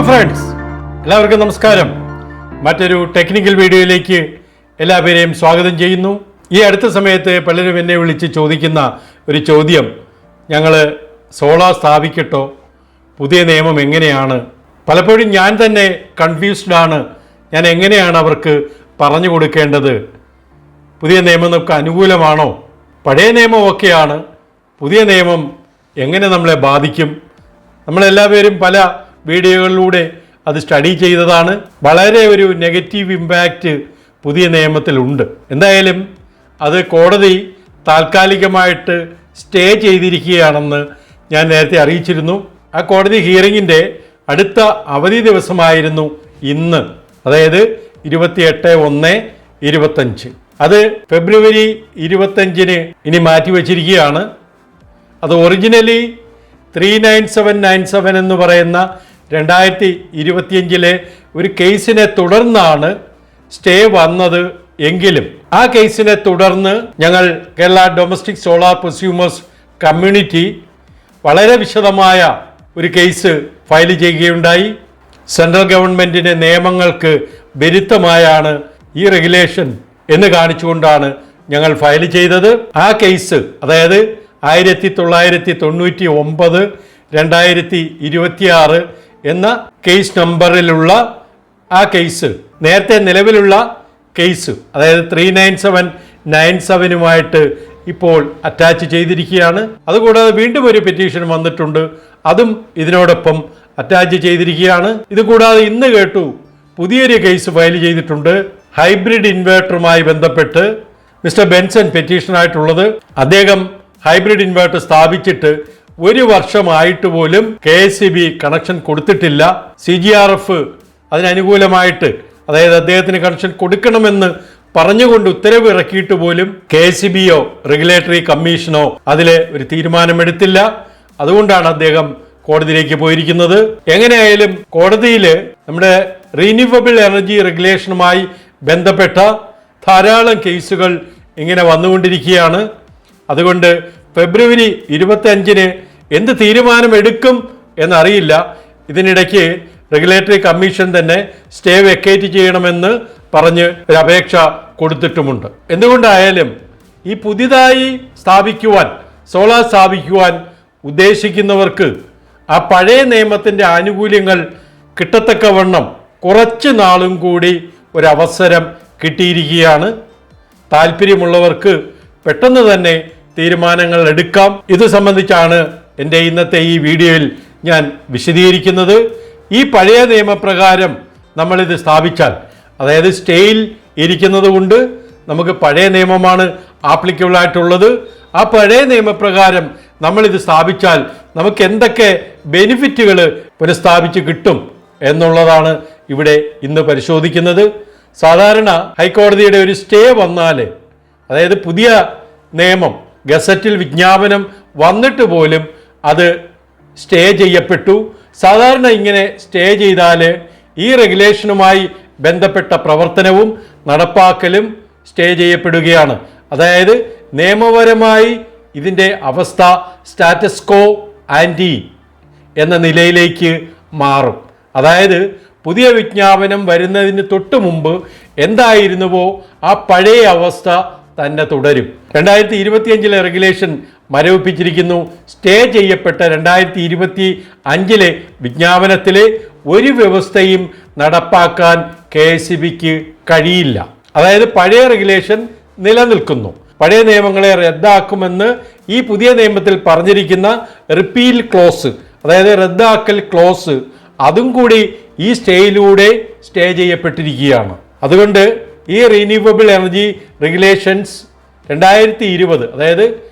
Hello friends എല്ലാവർക്കും നമസ്കാരം. മറ്റൊരു ടെക്നിക്കൽ വീഡിയോയിലേക്ക് എല്ലാവരെയും സ്വാഗതം ചെയ്യുന്നു. ഈ അടുത്ത സമയത്ത് പലരും എന്നെ വിളിച്ച് ചോദിക്കുന്ന ഒരു ചോദ്യം. ഞങ്ങൾ സോളാർ സ്ഥാപിക്കട്ടോ? പുതിയ നിയമം എങ്ങനെയാണ്? പലപ്പോഴും ഞാൻ തന്നെ കൺഫ്യൂസ്ഡ് ആണ്. ഞാൻ എങ്ങനെയാണ് അവർക്ക് പറഞ്ഞു കൊടുക്കേണ്ടത്? പുതിയ നിയമം നമുക്ക് അനുകൂലമാണോ? പഴയ നിയമം ഒക്കെയാണ് പുതിയ നിയമം എങ്ങനെ നമ്മളെ ബാധിക്കും? നമ്മളെല്ലാവരും പല വീഡിയോകളിലൂടെ അത് സ്റ്റഡി ചെയ്തതാണ്. വളരെ ഒരു നെഗറ്റീവ് ഇമ്പാക്റ്റ് പുതിയ നിയമത്തിലുണ്ട് എന്തായാലും അത് കോടതി താൽക്കാലികമായിട്ട് സ്റ്റേ ചെയ്തിരിക്കുകയാണെന്ന് ഞാൻ നേരത്തെ അറിയിച്ചിരുന്നു. ആ കോടതി ഹിയറിങ്ങിന്റെ അടുത്ത അവധി ദിവസമായിരുന്നു ഇന്ന്. അതായത് ഇരുപത്തിയെട്ട് ഒന്ന് ഇരുപത്തഞ്ച്. അത് ഫെബ്രുവരി ഇരുപത്തഞ്ചിന് ഇനി മാറ്റിവെച്ചിരിക്കുകയാണ്. അത് originally three nine seven nine seven എന്ന് പറയുന്ന രണ്ടായിരത്തി ഇരുപത്തിയഞ്ചിലെ ഒരു കേസിനെ തുടർന്നാണ് സ്റ്റേ വന്നത് എങ്കിലും ആ കേസിനെ തുടർന്ന് ഞങ്ങൾ Kerala domestic solar prosumers community വളരെ വിശദമായ ഒരു കേസ് ഫയൽ ചെയ്യുകയുണ്ടായി. സെൻട്രൽ ഗവൺമെന്റിന്റെ നിയമങ്ങൾക്ക് വിരുദ്ധമായാണ് ഈ റെഗുലേഷൻ എന്ന് കാണിച്ചുകൊണ്ടാണ് ഞങ്ങൾ ഫയൽ ചെയ്തത്. ആ കേസ് അതായത് ആയിരത്തി തൊള്ളായിരത്തി തൊണ്ണൂറ്റി ഒമ്പത് രണ്ടായിരത്തി ഇരുപത്തിയാറ് എന്ന കേസ് നമ്പറിലുള്ള ആ കേസ് നേരത്തെ നിലവിലുള്ള കേസ് അതായത് ത്രീ നയൻ സെവൻ നയൻ സെവനുമായിട്ട് ഇപ്പോൾ അറ്റാച്ച് ചെയ്തിരിക്കുകയാണ്. അതുകൂടാതെ വീണ്ടും ഒരു പെറ്റീഷൻ വന്നിട്ടുണ്ട്. അതും ഇതിനോടൊപ്പം അറ്റാച്ച് ചെയ്തിരിക്കുകയാണ്. ഇതുകൂടാതെ ഇന്ന് കേട്ടു പുതിയൊരു കേസ് ഫയൽ ചെയ്തിട്ടുണ്ട്. ഹൈബ്രിഡ് ഇൻവേർട്ടറുമായി ബന്ധപ്പെട്ട് മിസ്റ്റർ ബെൻസൺ പെറ്റീഷനായിട്ടുള്ളത് അദ്ദേഹം ഹൈബ്രിഡ് ഇൻവേർട്ടർ സ്ഥാപിച്ചിട്ട് ഒരു വർഷമായിട്ട് പോലും കെ എസ് ബി കണക്ഷൻ കൊടുത്തിട്ടില്ല. സി ജി ആർ എഫ് അതിനനുകൂലമായിട്ട് അതായത് അദ്ദേഹത്തിന് കണക്ഷൻ കൊടുക്കണമെന്ന് പറഞ്ഞുകൊണ്ട് ഉത്തരവ് ഇറക്കിയിട്ട് പോലും കെ എസ് ബിയോ റെഗുലേറ്ററി കമ്മീഷനോ അതിലെ ഒരു തീരുമാനമെടുത്തില്ല. അതുകൊണ്ടാണ് അദ്ദേഹം കോടതിയിലേക്ക് പോയിരിക്കുന്നത്. എങ്ങനെയായാലും കോടതിയിൽ നമ്മുടെ റീന്യൂവബിൾ എനർജി റെഗുലേഷനുമായി ബന്ധപ്പെട്ട ധാരാളം കേസുകൾ ഇങ്ങനെ വന്നുകൊണ്ടിരിക്കുകയാണ്. അതുകൊണ്ട് ഫെബ്രുവരി ഇരുപത്തി അഞ്ചിന് എന്ത് തീരുമാനം തീരുമാനമെടുക്കും എന്നറിയില്ല. ഇതിനിടയ്ക്ക് റെഗുലേറ്ററി കമ്മീഷൻ തന്നെ സ്റ്റേ വെക്കേറ്റ് ചെയ്യണമെന്ന് പറഞ്ഞ് ഒരു അപേക്ഷ കൊടുത്തിട്ടുമുണ്ട്. എന്തുകൊണ്ടായാലും ഈ പുതിയതായി സ്ഥാപിക്കുവാൻ സോളാർ സ്ഥാപിക്കുവാൻ ഉദ്ദേശിക്കുന്നവർക്ക് ആ പഴയ നിയമത്തിന്റെ ആനുകൂല്യങ്ങൾ കിട്ടത്തക്കവണ്ണം കുറച്ച് നാളും കൂടി ഒരവസരം കിട്ടിയിരിക്കുകയാണ്. താല്പര്യമുള്ളവർക്ക് പെട്ടെന്ന് തന്നെ തീരുമാനങ്ങൾ എടുക്കാം. ഇത് സംബന്ധിച്ചാണ് എന്റെ ഇന്നത്തെ ഈ വീഡിയോയിൽ ഞാൻ വിശദീകരിക്കുന്നത് ഈ പഴയ നിയമപ്രകാരം നമ്മളിത് സ്ഥാപിച്ചാൽ അതായത് സ്റ്റേയിൽ ഇരിക്കുന്നത് കൊണ്ട് നമുക്ക് പഴയ നിയമമാണ് ആപ്ലിക്കബിൾ ആയിട്ടുള്ളത്. ആ പഴയ നിയമപ്രകാരം നമ്മളിത് സ്ഥാപിച്ചാൽ നമുക്ക് എന്തൊക്കെ ബെനിഫിറ്റുകൾ പുനഃസ്ഥാപിച്ച് കിട്ടും എന്നുള്ളതാണ് ഇവിടെ ഇന്ന് പരിശോധിക്കുന്നത്. സാധാരണ ഹൈക്കോടതിയുടെ ഒരു സ്റ്റേ വന്നാൽ അതായത് പുതിയ നിയമം ഗസറ്റിൽ വിജ്ഞാപനം വന്നിട്ട് പോലും അത് സ്റ്റേ ചെയ്യപ്പെട്ടു. സാധാരണ ഇങ്ങനെ സ്റ്റേ ചെയ്താൽ ഈ റെഗുലേഷനുമായി ബന്ധപ്പെട്ട പ്രവർത്തനവും നടപ്പാക്കലും സ്റ്റേ ചെയ്യപ്പെടുകയാണ്. അതായത് നിയമപരമായി ഇതിന്റെ അവസ്ഥ സ്റ്റാറ്റസ്കോ ആന്റി എന്ന നിലയിലേക്ക് മാറും. അതായത് പുതിയ വിജ്ഞാപനം വരുന്നതിന് തൊട്ട് മുമ്പ് എന്തായിരുന്നുവോ ആ പഴയ അവസ്ഥ തന്നെ തുടരും. രണ്ടായിരത്തി ഇരുപത്തിയഞ്ചിലെ റെഗുലേഷൻ മരവിപ്പിച്ചിരിക്കുന്നു. സ്റ്റേ ചെയ്യപ്പെട്ട രണ്ടായിരത്തി ഇരുപത്തി അഞ്ചിലെ വിജ്ഞാപനത്തിലെ ഒരു വ്യവസ്ഥയും നടപ്പാക്കാൻ കെ എസ് ബിക്ക് കഴിയില്ല. അതായത് പഴയ റെഗുലേഷൻ നിലനിൽക്കുന്നു. പഴയ നിയമങ്ങളെ റദ്ദാക്കുമെന്ന് ഈ പുതിയ നിയമത്തിൽ പറഞ്ഞിരിക്കുന്ന റിപ്പീൽ ക്ലോസ് അതായത് റദ്ദാക്കൽ ക്ലോസ് അതും കൂടി ഈ സ്റ്റേയിലൂടെ സ്റ്റേ ചെയ്യപ്പെട്ടിരിക്കുകയാണ്. അതുകൊണ്ട് ഈ റീന്യൂവബിൾ എനർജി റെഗുലേഷൻസ് രണ്ടായിരത്തി ഇരുപത് അതായത്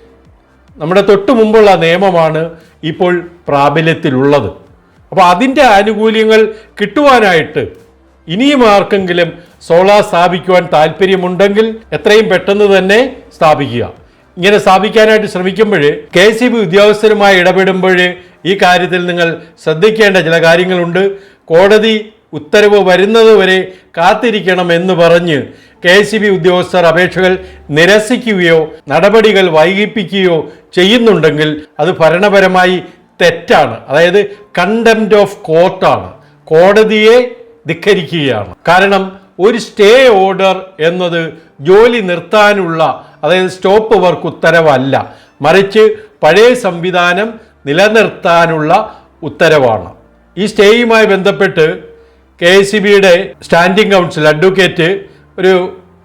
നമ്മുടെ തൊട്ട് മുമ്പുള്ള നിയമമാണ് ഇപ്പോൾ പ്രാബല്യത്തിലുള്ളത്. അപ്പോൾ അതിന്റെ ആനുകൂല്യങ്ങൾ കിട്ടുവാനായിട്ട് ഇനിയും ആർക്കെങ്കിലും സോളാർ സ്ഥാപിക്കുവാൻ താല്പര്യമുണ്ടെങ്കിൽ എത്രയും പെട്ടെന്ന് തന്നെ സ്ഥാപിക്കുക. ഇങ്ങനെ സ്ഥാപിക്കാനായിട്ട് ശ്രമിക്കുമ്പോൾ കെ സി ബി ഉദ്യോഗസ്ഥരുമായി ഇടപെടുമ്പോൾ ഈ കാര്യത്തിൽ നിങ്ങൾ ശ്രദ്ധിക്കേണ്ട ചില കാര്യങ്ങളുണ്ട്. കോടതി ഉത്തരവ് വരുന്നതുവരെ കാത്തിരിക്കണം എന്ന് പറഞ്ഞ് കെ എസ് ബി ഉദ്യോഗസ്ഥർ അപേക്ഷകൾ നിരസിക്കുകയോ നടപടികൾ വൈകിപ്പിക്കുകയോ ചെയ്യുന്നുണ്ടെങ്കിൽ അത് ഭരണപരമായി തെറ്റാണ്. അതായത് കണ്ടംപ്റ്റ് ഓഫ് കോർട്ടാണ് കോടതിയെ ധിക്കരിക്കുകയാണ്. കാരണം ഒരു സ്റ്റേ ഓർഡർ എന്നത് ജോലി നിർത്താനുള്ള അതായത് സ്റ്റോപ്പ് വർക്ക് ഉത്തരവല്ല. മറിച്ച് പഴയ സംവിധാനം നിലനിർത്താനുള്ള ഉത്തരവാണ്. ഈ സ്റ്റേയുമായി ബന്ധപ്പെട്ട് കെ എസ് സി ബിയുടെ സ്റ്റാൻഡിംഗ് കൗൺസിൽ അഡ്വക്കേറ്റ് ഒരു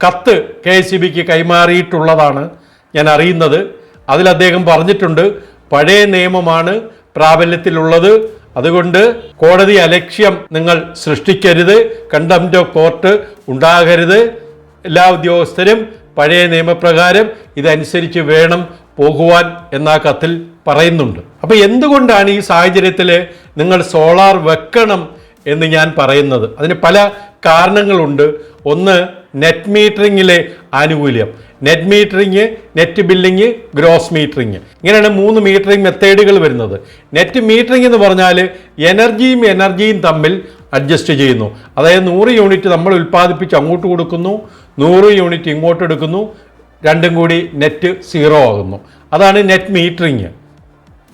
കത്ത് കെ എസ് സി ബിക്ക് കൈമാറിയിട്ടുള്ളതാണ് ഞാൻ അറിയുന്നത്. അതിൽ അദ്ദേഹം പറഞ്ഞിട്ടുണ്ട് പഴയ നിയമമാണ് പ്രാബല്യത്തിലുള്ളത്. അതുകൊണ്ട് കോടതി അലക്ഷ്യം നിങ്ങൾ സൃഷ്ടിക്കരുത് കണ്ടംപ്റ്റ് ഓഫ് കോർട്ട് ഉണ്ടാകരുത്. എല്ലാ ഉദ്യോഗസ്ഥരും പഴയ നിയമപ്രകാരം ഇതനുസരിച്ച് വേണം പോകുവാൻ എന്ന കത്തിൽ പറയുന്നുണ്ട്. അപ്പോൾ എന്തുകൊണ്ടാണ് ഈ സാഹചര്യത്തിൽ നിങ്ങൾ സോളാർ വെക്കണം എന്ന് ഞാൻ പറയുന്നത്. അതിന് പല കാരണങ്ങളുണ്ട്. ഒന്ന് നെറ്റ് മീറ്ററിങ്ങിലെ ആനുകൂല്യം. Net metering net billing gross metering ഇങ്ങനെയാണ് മൂന്ന് മീറ്ററിങ് മെത്തേഡുകൾ വരുന്നത്. നെറ്റ് മീറ്ററിങ് എന്ന് പറഞ്ഞാൽ എനർജിയും എനർജിയും തമ്മിൽ അഡ്ജസ്റ്റ് ചെയ്യുന്നു. അതായത് നൂറ് യൂണിറ്റ് നമ്മൾ ഉൽപ്പാദിപ്പിച്ച് അങ്ങോട്ട് കൊടുക്കുന്നു നൂറ് യൂണിറ്റ് ഇങ്ങോട്ട് എടുക്കുന്നു രണ്ടും കൂടി നെറ്റ് സീറോ ആകുന്നു. അതാണ് നെറ്റ് മീറ്ററിങ്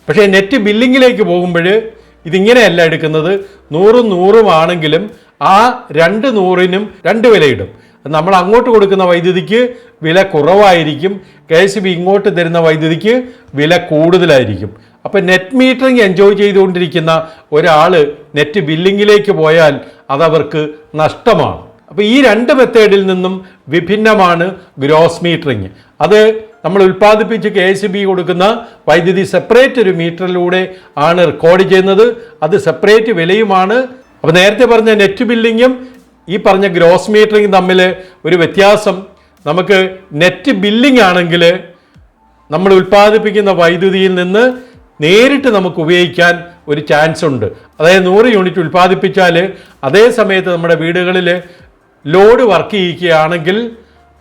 പക്ഷേ നെറ്റ് ബില്ലിങ്ങിലേക്ക് പോകുമ്പോൾ ഇതിങ്ങനെയല്ല എടുക്കുന്നത്. നൂറും നൂറും ആണെങ്കിലും ആ രണ്ട് നൂറിനും രണ്ട് വിലയിടും. നമ്മൾ അങ്ങോട്ട് കൊടുക്കുന്ന വൈദ്യുതിക്ക് വില കുറവായിരിക്കും. കെ എസ് ബി ഇങ്ങോട്ട് തരുന്ന വൈദ്യുതിക്ക് വില കൂടുതലായിരിക്കും. അപ്പം നെറ്റ് മീറ്ററിങ് എൻജോയ് ചെയ്തുകൊണ്ടിരിക്കുന്ന ഒരാൾ നെറ്റ് ബില്ലിങ്ങിലേക്ക് പോയാൽ അതവർക്ക് നഷ്ടമാണ്. അപ്പോൾ ഈ രണ്ട് മെത്തേഡിൽ നിന്നും വിഭിന്നമാണ് ഗ്രോസ് മീറ്ററിങ് അത് നമ്മൾ ഉൽപ്പാദിപ്പിച്ച് കെ എസ് ബി കൊടുക്കുന്ന വൈദ്യുതി സെപ്പറേറ്റ് ഒരു മീറ്ററിലൂടെ ആണ് റെക്കോർഡ് ചെയ്യുന്നത്. അത് സെപ്പറേറ്റ് വിലയുമാണ്. അപ്പോൾ നേരത്തെ പറഞ്ഞ നെറ്റ് ബില്ലിങ്ങും ഈ പറഞ്ഞ ഗ്രോസ് മീറ്ററിങ് തമ്മിൽ ഒരു വ്യത്യാസം. നമുക്ക് നെറ്റ് ബില്ലിംഗ് ആണെങ്കിൽ നമ്മൾ ഉൽപ്പാദിപ്പിക്കുന്ന വൈദ്യുതിയിൽ നിന്ന് നേരിട്ട് നമുക്ക് ഉപയോഗിക്കാൻ ഒരു ചാൻസ് ഉണ്ട്. അതായത് നൂറ് യൂണിറ്റ് ഉൽപ്പാദിപ്പിച്ചാൽ അതേ സമയത്ത് നമ്മുടെ വീടുകളിൽ ലോഡ് വർക്ക് ചെയ്യിക്കുകയാണെങ്കിൽ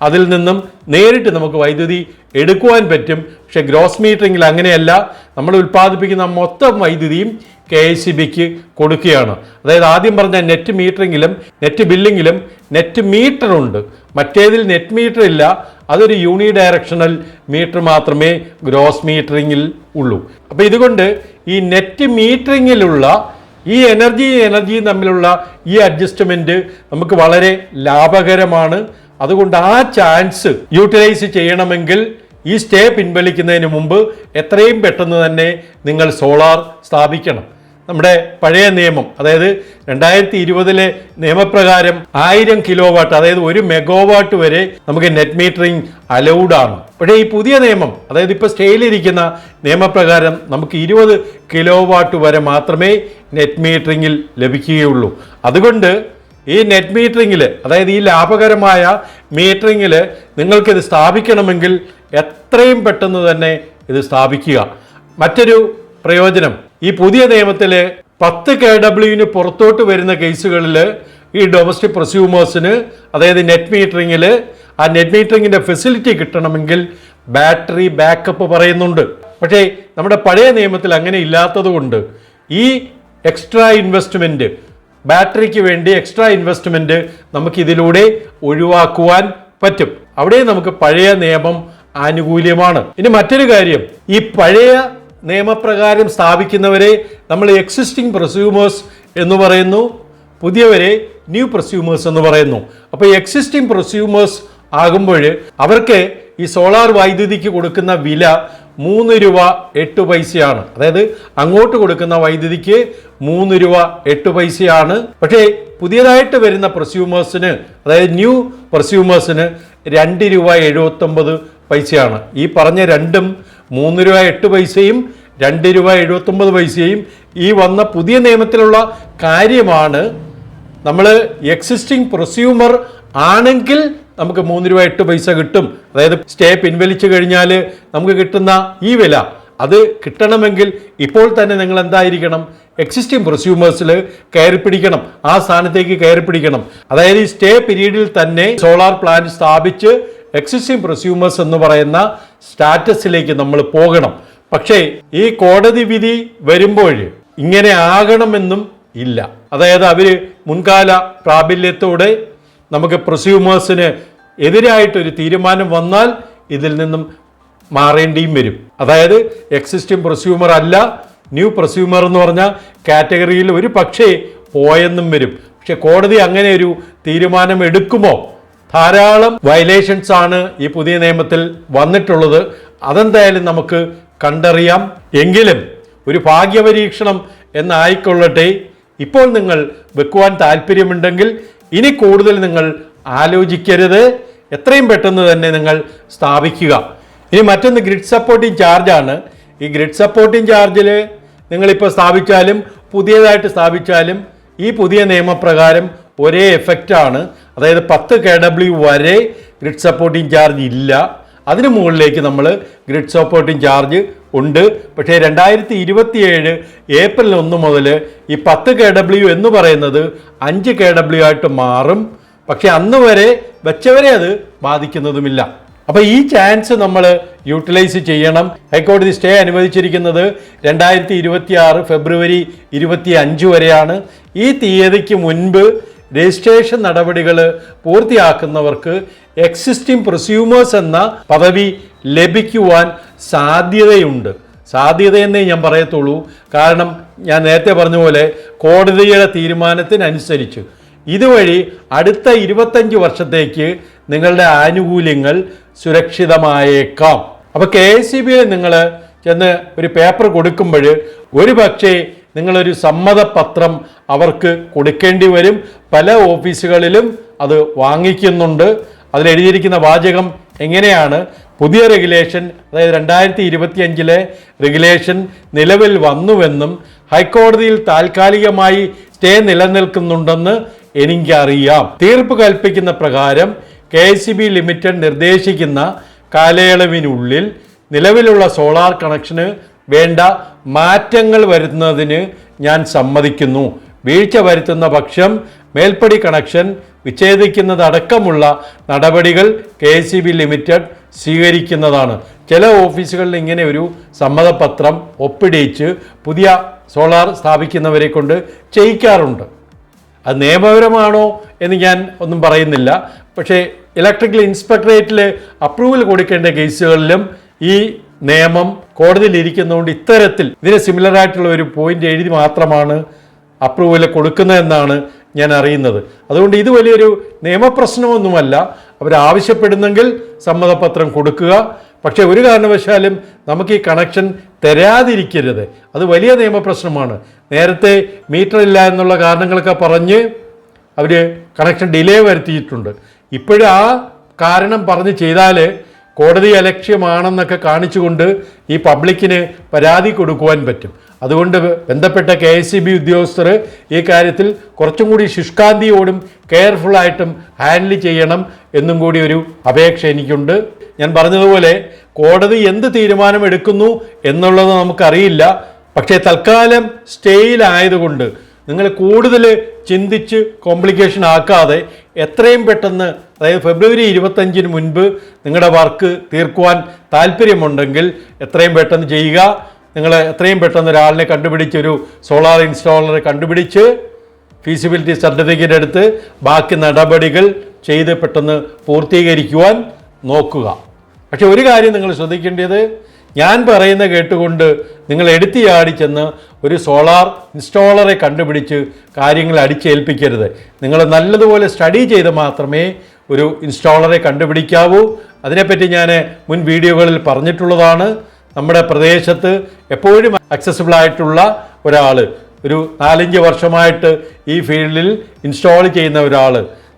അതിൽ നിന്നും നേരിട്ട് നമുക്ക് വൈദ്യുതി എടുക്കുവാൻ പറ്റും. പക്ഷേ ഗ്രോസ് മീറ്ററിങ്ങിൽ അങ്ങനെയല്ല. നമ്മൾ ഉൽപ്പാദിപ്പിക്കുന്ന മൊത്തം വൈദ്യുതിയും കെ എസ് സി ബിക്ക് കൊടുക്കുകയാണ്. അതായത് ആദ്യം പറഞ്ഞ നെറ്റ് മീറ്ററിങ്ങിലും നെറ്റ് ബില്ലിങ്ങിലും നെറ്റ് മീറ്റർ ഉണ്ട്. മറ്റേതിൽ നെറ്റ് മീറ്റർ ഇല്ല. അതൊരു യൂണി ഡയറക്ഷണൽ മീറ്റർ മാത്രമേ ഗ്രോസ് മീറ്ററിങ്ങിൽ ഉള്ളൂ. അപ്പോൾ ഇതുകൊണ്ട് ഈ നെറ്റ് മീറ്ററിങ്ങിലുള്ള ഈ എനർജി എനർജിയും തമ്മിലുള്ള ഈ അഡ്ജസ്റ്റ്മെന്റ് നമുക്ക് വളരെ ലാഭകരമാണ്. അതുകൊണ്ട് ആ ചാൻസ് യൂട്ടിലൈസ് ചെയ്യണമെങ്കിൽ ഈ സ്റ്റേ പിൻവലിക്കുന്നതിന് മുമ്പ് എത്രയും പെട്ടെന്ന് തന്നെ നിങ്ങൾ സോളാർ സ്ഥാപിക്കണം. നമ്മുടെ പഴയ നിയമം അതായത് രണ്ടായിരത്തി ഇരുപതിലെ നിയമപ്രകാരം ആയിരം കിലോ വാട്ട് അതായത് ഒരു മെഗാവാട്ട് വരെ നമുക്ക് നെറ്റ് മീറ്ററിംഗ് അലൗഡ് ആണ്. പക്ഷേ ഈ പുതിയ നിയമം അതായത് ഇപ്പോൾ സ്റ്റേയിലിരിക്കുന്ന നിയമപ്രകാരം നമുക്ക് ഇരുപത് കിലോ വാട്ട് വരെ മാത്രമേ നെറ്റ് മീറ്ററിങ്ങിൽ ലഭിക്കുകയുള്ളൂ. അതുകൊണ്ട് ഈ നെറ്റ് മീറ്ററിങ്ങിൽ അതായത് ഈ ലാഭകരമായ മീറ്ററിങ്ങിൽ നിങ്ങൾക്കിത് സ്ഥാപിക്കണമെങ്കിൽ എത്രയും പെട്ടെന്ന് തന്നെ ഇത് സ്ഥാപിക്കുക. മറ്റൊരു പ്രയോജനം ഈ പുതിയ നിയമത്തിൽ പത്ത് കെ ഡബ്ല്യുവിന് പുറത്തോട്ട് വരുന്ന കേസുകളിൽ ഈ ഡൊമസ്റ്റിക് പ്രസ്യൂമേഴ്സിന് അതായത് നെറ്റ് മീറ്ററിങ്ങിൽ ആ നെറ്റ് മീറ്ററിങ്ങിന്റെ ഫെസിലിറ്റി കിട്ടണമെങ്കിൽ ബാറ്ററി ബാക്കപ്പ് പറയുന്നുണ്ട്. പക്ഷേ നമ്മുടെ പഴയ നിയമത്തിൽ അങ്ങനെ ഇല്ലാത്തത് കൊണ്ട് ഈ എക്സ്ട്രാ ഇൻവെസ്റ്റ്മെന്റ് ബാറ്ററിക്ക് വേണ്ടി എക്സ്ട്രാ ഇൻവെസ്റ്റ്മെന്റ് നമുക്ക് ഇതിലൂടെ ഒഴിവാക്കുവാൻ പറ്റും. അവിടെ നമുക്ക് പഴയ നിയമം ആനുകൂല്യമാണ്. ഇനി മറ്റൊരു കാര്യം ഈ പഴയ നിയമപ്രകാരം സ്ഥാപിക്കുന്നവരെ നമ്മൾ എക്സിസ്റ്റിംഗ് പ്രസ്യൂമേഴ്സ് എന്ന് പറയുന്നു പുതിയവരെ ന്യൂ പ്രസ്യൂമേഴ്സ് എന്ന് പറയുന്നു. അപ്പോൾ എക്സിസ്റ്റിംഗ് പ്രൊസ്യൂമേഴ്സ് ആകുമ്പോൾ അവർക്ക് ഈ സോളാർ വൈദ്യുതിക്ക് കൊടുക്കുന്ന വില മൂന്ന് രൂപ എട്ട് പൈസയാണ്. അതായത് അങ്ങോട്ട് കൊടുക്കുന്ന വൈദ്യുതിക്ക് മൂന്ന് രൂപ എട്ട് പൈസയാണ്. പക്ഷേ പുതിയതായിട്ട് വരുന്ന പ്രസ്യൂമേഴ്സിന് അതായത് ന്യൂ പ്രസ്യൂമേഴ്സിന് രണ്ട് രൂപ എഴുപത്തൊമ്പത് പൈസയാണ്. ഈ പറഞ്ഞ രണ്ടും മൂന്ന് രൂപ എട്ട് പൈസയും രണ്ട് രൂപ എഴുപത്തൊമ്പത് പൈസയും ഈ വന്ന പുതിയ നിയമത്തിലുള്ള കാര്യമാണ് നമ്മൾ എക്സിസ്റ്റിംഗ് പ്രൊസ്യൂമർ ആണെങ്കിൽ നമുക്ക് മൂന്ന് രൂപ എട്ട് പൈസ കിട്ടും. അതായത് സ്റ്റേ പിൻവലിച്ചു കഴിഞ്ഞാൽ നമുക്ക് കിട്ടുന്ന ഈ വില അത് കിട്ടണമെങ്കിൽ ഇപ്പോൾ തന്നെ നിങ്ങൾ എന്തായിരിക്കണം? എക്സിസ്റ്റിംഗ് പ്രൊസ്യൂമേഴ്സിൽ കയറി പിടിക്കണം. ആ സ്ഥാനത്തേക്ക് കയറി പിടിക്കണം. അതായത് ഈ സ്റ്റേ പീരീഡിൽ തന്നെ സോളാർ പ്ലാന്റ് സ്ഥാപിച്ച് എക്സിസ്റ്റിംഗ് പ്രൊസ്യൂമേഴ്സ് എന്ന് പറയുന്ന സ്റ്റാറ്റസിലേക്ക് നമ്മൾ പോകണം. പക്ഷേ ഈ കോടതി വിധി വരുമ്പോൾ ഇങ്ങനെ ആകണമെന്നും ഇല്ല. അതായത് അവർ മുൻകാല പ്രാബല്യത്തോടെ നമുക്ക് പ്രൊസ്യൂമേഴ്സിന് എതിരായിട്ടൊരു തീരുമാനം വന്നാൽ ഇതിൽ നിന്നും മാറേണ്ടിയും വരും. അതായത് എക്സിസ്റ്റിംഗ് പ്രൊസ്യൂമർ അല്ല ന്യൂ പ്രസ്യൂമർ എന്ന് പറഞ്ഞ കാറ്റഗറിയിൽ ഒരു പക്ഷേ പോയെന്നും വരും. പക്ഷെ കോടതി അങ്ങനെ ഒരു തീരുമാനം എടുക്കുമോ? ധാരാളം വയലേഷൻസ് ആണ് ഈ പുതിയ നിയമത്തിൽ വന്നിട്ടുള്ളത്. അതെന്തായാലും നമുക്ക് കണ്ടറിയാം. എങ്കിലും ഒരു ഭാഗ്യപരീക്ഷണം എന്നായിക്കൊള്ളട്ടെ. ഇപ്പോൾ നിങ്ങൾ വെക്കുവാൻ താല്പര്യമുണ്ടെങ്കിൽ ഇനി കൂടുതൽ നിങ്ങൾ ആലോചിക്കരുത്. എത്രയും പെട്ടെന്ന് തന്നെ നിങ്ങൾ സ്ഥാപിക്കുക. ഇനി മറ്റൊന്ന് ഗ്രിഡ് സപ്പോർട്ടിംഗ് ചാർജാണ് ഈ ഗ്രിഡ് സപ്പോർട്ടിംഗ് ചാർജിൽ നിങ്ങളിപ്പോൾ സ്ഥാപിച്ചാലും പുതിയതായിട്ട് സ്ഥാപിച്ചാലും ഈ പുതിയ നിയമപ്രകാരം ഒരേ എഫക്റ്റാണ് അതായത് പത്ത് കെ ഡബ്ല്യു വരെ ഗ്രിഡ് സപ്പോർട്ടിംഗ് ചാർജ് ഇല്ല. അതിന് മുകളിലേക്ക് നമ്മൾ ഗ്രിഡ് സപ്പോർട്ടിംഗ് ചാർജ് ഉണ്ട്. പക്ഷേ രണ്ടായിരത്തി ഇരുപത്തിയേഴ് ഏപ്രിൽ ഒന്ന് മുതൽ ഈ പത്ത് കെ ഡബ്ല്യു എന്ന് പറയുന്നത് അഞ്ച് കെ ഡബ്ല്യു ആയിട്ട് മാറും. പക്ഷെ അന്ന് വരെ വെച്ചവരെ അത് ബാധിക്കുന്നതുമില്ല. അപ്പോൾ ഈ ചാൻസ് നമ്മൾ യൂട്ടിലൈസ് ചെയ്യണം. ഹൈക്കോടതി സ്റ്റേ അനുവദിച്ചിരിക്കുന്നത് രണ്ടായിരത്തി ഇരുപത്തി ആറ് ഫെബ്രുവരി ഇരുപത്തി അഞ്ച് വരെയാണ്. ഈ തീയതിക്ക് മുൻപ് രജിസ്ട്രേഷൻ നടപടികൾ പൂർത്തിയാക്കുന്നവർക്ക് എക്സിസ്റ്റിംഗ് പ്രൊസ്യൂമേഴ്സ് എന്ന പദവി ലഭിക്കുവാൻ സാധ്യതയുണ്ട്. സാധ്യതയെന്നേ ഞാൻ പറയത്തുള്ളൂ. കാരണം ഞാൻ നേരത്തെ പറഞ്ഞ പോലെ കോടതിയുടെ തീരുമാനത്തിനനുസരിച്ച്. ഇതുവഴി അടുത്ത ഇരുപത്തഞ്ച് വർഷത്തേക്ക് നിങ്ങളുടെ ആനുകൂല്യങ്ങൾ സുരക്ഷിതമായേക്കാം. അപ്പോൾ കെ എസ് സി ബിയിൽ നിങ്ങൾ ചെന്ന് ഒരു പേപ്പർ കൊടുക്കുമ്പോൾ ഒരു പക്ഷേ നിങ്ങളൊരു സമ്മതപത്രം അവർക്ക് കൊടുക്കേണ്ടി വരും. പല ഓഫീസുകളിലും അത് വാങ്ങിക്കുന്നുണ്ട്. അതിലെഴുതിയിരിക്കുന്ന വാചകം എങ്ങനെയാണ് പുതിയ റെഗുലേഷൻ അതായത് രണ്ടായിരത്തി ഇരുപത്തി അഞ്ചിലെ റെഗുലേഷൻ നിലവിൽ വന്നുവെന്നും ഹൈക്കോടതിയിൽ താൽക്കാലികമായി സ്റ്റേ നിലനിൽക്കുന്നുണ്ടെന്ന് എനിക്കറിയാം തീർപ്പ് കൽപ്പിക്കുന്ന പ്രകാരം കെ എസ് ബി ലിമിറ്റഡ് നിർദ്ദേശിക്കുന്ന കാലയളവിനുള്ളിൽ നിലവിലുള്ള സോളാർ കണക്ഷന് വേണ്ട മാറ്റങ്ങൾ വരുത്തുന്നതിന് ഞാൻ സമ്മതിക്കുന്നു. വീഴ്ച വരുത്തുന്ന പക്ഷം മേൽപ്പടി കണക്ഷൻ വിച്ഛേദിക്കുന്നതടക്കമുള്ള നടപടികൾ കെ എസ് ബി ലിമിറ്റഡ് സ്വീകരിക്കുന്നതാണ്. ചില ഓഫീസുകളിൽ ഇങ്ങനെ ഒരു സമ്മതപത്രം ഒപ്പിടിച്ച് പുതിയ സോളാർ സ്ഥാപിക്കുന്നവരെ കൊണ്ട് ചെയ്യിക്കാറുണ്ട്. അത് നിയമപരമാണോ എന്ന് ഞാൻ ഒന്നും പറയുന്നില്ല. പക്ഷേ ഇലക്ട്രിക്കൽ ഇൻസ്പെക്ടറേറ്റിൽ അപ്രൂവൽ കൊടുക്കേണ്ട കേസുകളിലും ഈ നിയമം കോടതിയിൽ ഇരിക്കുന്നതുകൊണ്ട് ഇത്തരത്തിൽ ഇതിന് സിമിലർ ആയിട്ടുള്ള ഒരു പോയിന്റ് എഴുതി മാത്രമാണ് അപ്രൂവൽ കൊടുക്കുന്നതെന്നാണ് ഞാൻ അറിയുന്നത്. അതുകൊണ്ട് ഇത് വലിയൊരു നിയമപ്രശ്നമൊന്നുമല്ല. അവരാവശ്യപ്പെടുന്നെങ്കിൽ സമ്മതപത്രം കൊടുക്കുക. പക്ഷേ ഒരു കാരണവശാലും നമുക്ക് ഈ കണക്ഷൻ തരാതിരിക്കരുത്. അത് വലിയ നിയമപ്രശ്നമാണ്. നേരത്തെ മീറ്റർ ഇല്ല എന്നുള്ള കാരണങ്ങളൊക്കെ പറഞ്ഞ് അവർ കണക്ഷൻ ഡിലേ വരുത്തിയിട്ടുണ്ട്. ഇപ്പോഴും ആ കാരണം പറഞ്ഞ് ചെയ്താൽ കോടതി അലക്ഷ്യമാണെന്നൊക്കെ കാണിച്ചുകൊണ്ട് ഈ പബ്ലിക്കിന് പരാതി കൊടുക്കുവാൻ പറ്റും. അതുകൊണ്ട് ബന്ധപ്പെട്ട കെ എസ് സി ബി ഉദ്യോഗസ്ഥർ ഈ കാര്യത്തിൽ കുറച്ചും കൂടി ശുഷ്കാന്തിയോടും കെയർഫുള്ളായിട്ടും ഹാൻഡിൽ ചെയ്യണം എന്നും കൂടി ഒരു അപേക്ഷ എനിക്കുണ്ട്. ഞാൻ പറഞ്ഞതുപോലെ കോടതി എന്ത് തീരുമാനം എടുക്കുന്നു എന്നുള്ളത് നമുക്കറിയില്ല. പക്ഷേ തൽക്കാലം സ്റ്റേയിലായതുകൊണ്ട് നിങ്ങൾ കൂടുതൽ ചിന്തിച്ച് കോംപ്ലിക്കേഷൻ ആക്കാതെ എത്രയും പെട്ടെന്ന് അതായത് ഫെബ്രുവരി ഇരുപത്തഞ്ചിന് മുൻപ് നിങ്ങളുടെ വർക്ക് തീർക്കുവാൻ താല്പര്യമുണ്ടെങ്കിൽ എത്രയും പെട്ടെന്ന് ചെയ്യുക. നിങ്ങൾ എത്രയും പെട്ടെന്ന് ഒരാളിനെ കണ്ടുപിടിച്ച് ഒരു സോളാർ ഇൻസ്റ്റാളർ കണ്ടുപിടിച്ച് ഫീസിബിലിറ്റി സർട്ടിഫിക്കറ്റ് എടുത്ത് ബാക്കി നടപടികൾ ചെയ്ത് പെട്ടെന്ന് പൂർത്തീകരിക്കുവാൻ നോക്കുക. പക്ഷെ ഒരു കാര്യം നിങ്ങൾ ശ്രദ്ധിക്കേണ്ടത് ഞാൻ പറയുന്ന കേട്ടുകൊണ്ട് നിങ്ങൾ എടുത്തിയാടി ചെന്ന് ഒരു സോളാർ ഇൻസ്റ്റാളറെ കണ്ടുപിടിച്ച് കാര്യങ്ങൾ അടിച്ചേൽപ്പിക്കരുത്. നിങ്ങൾ നല്ലതുപോലെ സ്റ്റഡി ചെയ്ത് മാത്രമേ ഒരു ഇൻസ്റ്റാളറെ കണ്ടുപിടിക്കാവൂ. അതിനെപ്പറ്റി ഞാൻ മുൻ വീഡിയോകളിൽ പറഞ്ഞിട്ടുള്ളതാണ്. നമ്മുടെ പ്രദേശത്ത് എപ്പോഴും അക്സസിബിൾ ആയിട്ടുള്ള ഒരാൾ ഒരു നാലഞ്ച് വർഷമായിട്ട് ഈ ഫീൽഡിൽ ഇൻസ്റ്റാൾ ചെയ്യുന്ന ഒരാൾ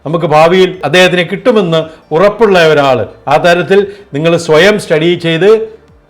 നമുക്ക് ഭാവിയിൽ അദ്ദേഹത്തിന് കിട്ടുമെന്ന് ഉറപ്പുള്ള ഒരാൾ ആ തരത്തിൽ നിങ്ങൾ സ്വയം സ്റ്റഡി ചെയ്ത്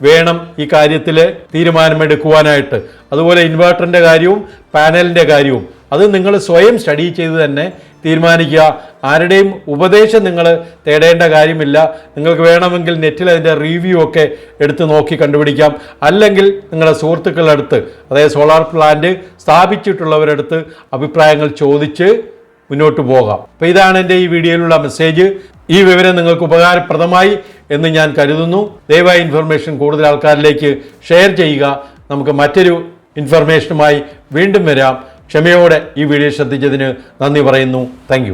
വേണം ഈ കാര്യത്തിൽ തീരുമാനമെടുക്കുവാനായിട്ട്. അതുപോലെ ഇൻവേർട്ടറിന്റെ കാര്യവും പാനലിന്റെ കാര്യവും. അത് നിങ്ങൾ സ്വയം സ്റ്റഡി ചെയ്ത് തന്നെ തീരുമാനിക്കുക. ആരുടെയും ഉപദേശം നിങ്ങൾ തേടേണ്ട കാര്യമില്ല. നിങ്ങൾക്ക് വേണമെങ്കിൽ നെറ്റിൽ അതിന്റെ റിവ്യൂ ഒക്കെ എടുത്ത് നോക്കി കണ്ടുപിടിക്കാം. അല്ലെങ്കിൽ നിങ്ങളുടെ സുഹൃത്തുക്കളുടെ അടുത്ത് അതായത് സോളാർ പ്ലാന്റ് സ്ഥാപിച്ചിട്ടുള്ളവരടുത്ത് അഭിപ്രായങ്ങൾ ചോദിച്ച് മുന്നോട്ട് പോകാം. അപ്പോൾ ഇതാണ് എന്റെ ഈ വീഡിയോയിലുള്ള മെസ്സേജ് ഈ വിവരം നിങ്ങൾക്ക് ഉപകാരപ്രദമായി എന്ന് ഞാൻ കരുതുന്നു. ദയവായി ഇൻഫർമേഷൻ കൂടുതൽ ആൾക്കാരിലേക്ക് ഷെയർ ചെയ്യുക. നമുക്ക് മറ്റൊരു ഇൻഫർമേഷനുമായി വീണ്ടും വരാം. ക്ഷമയോടെ ഈ വീഡിയോ ശ്രദ്ധിച്ചതിന് നന്ദി പറയുന്നു. താങ്ക്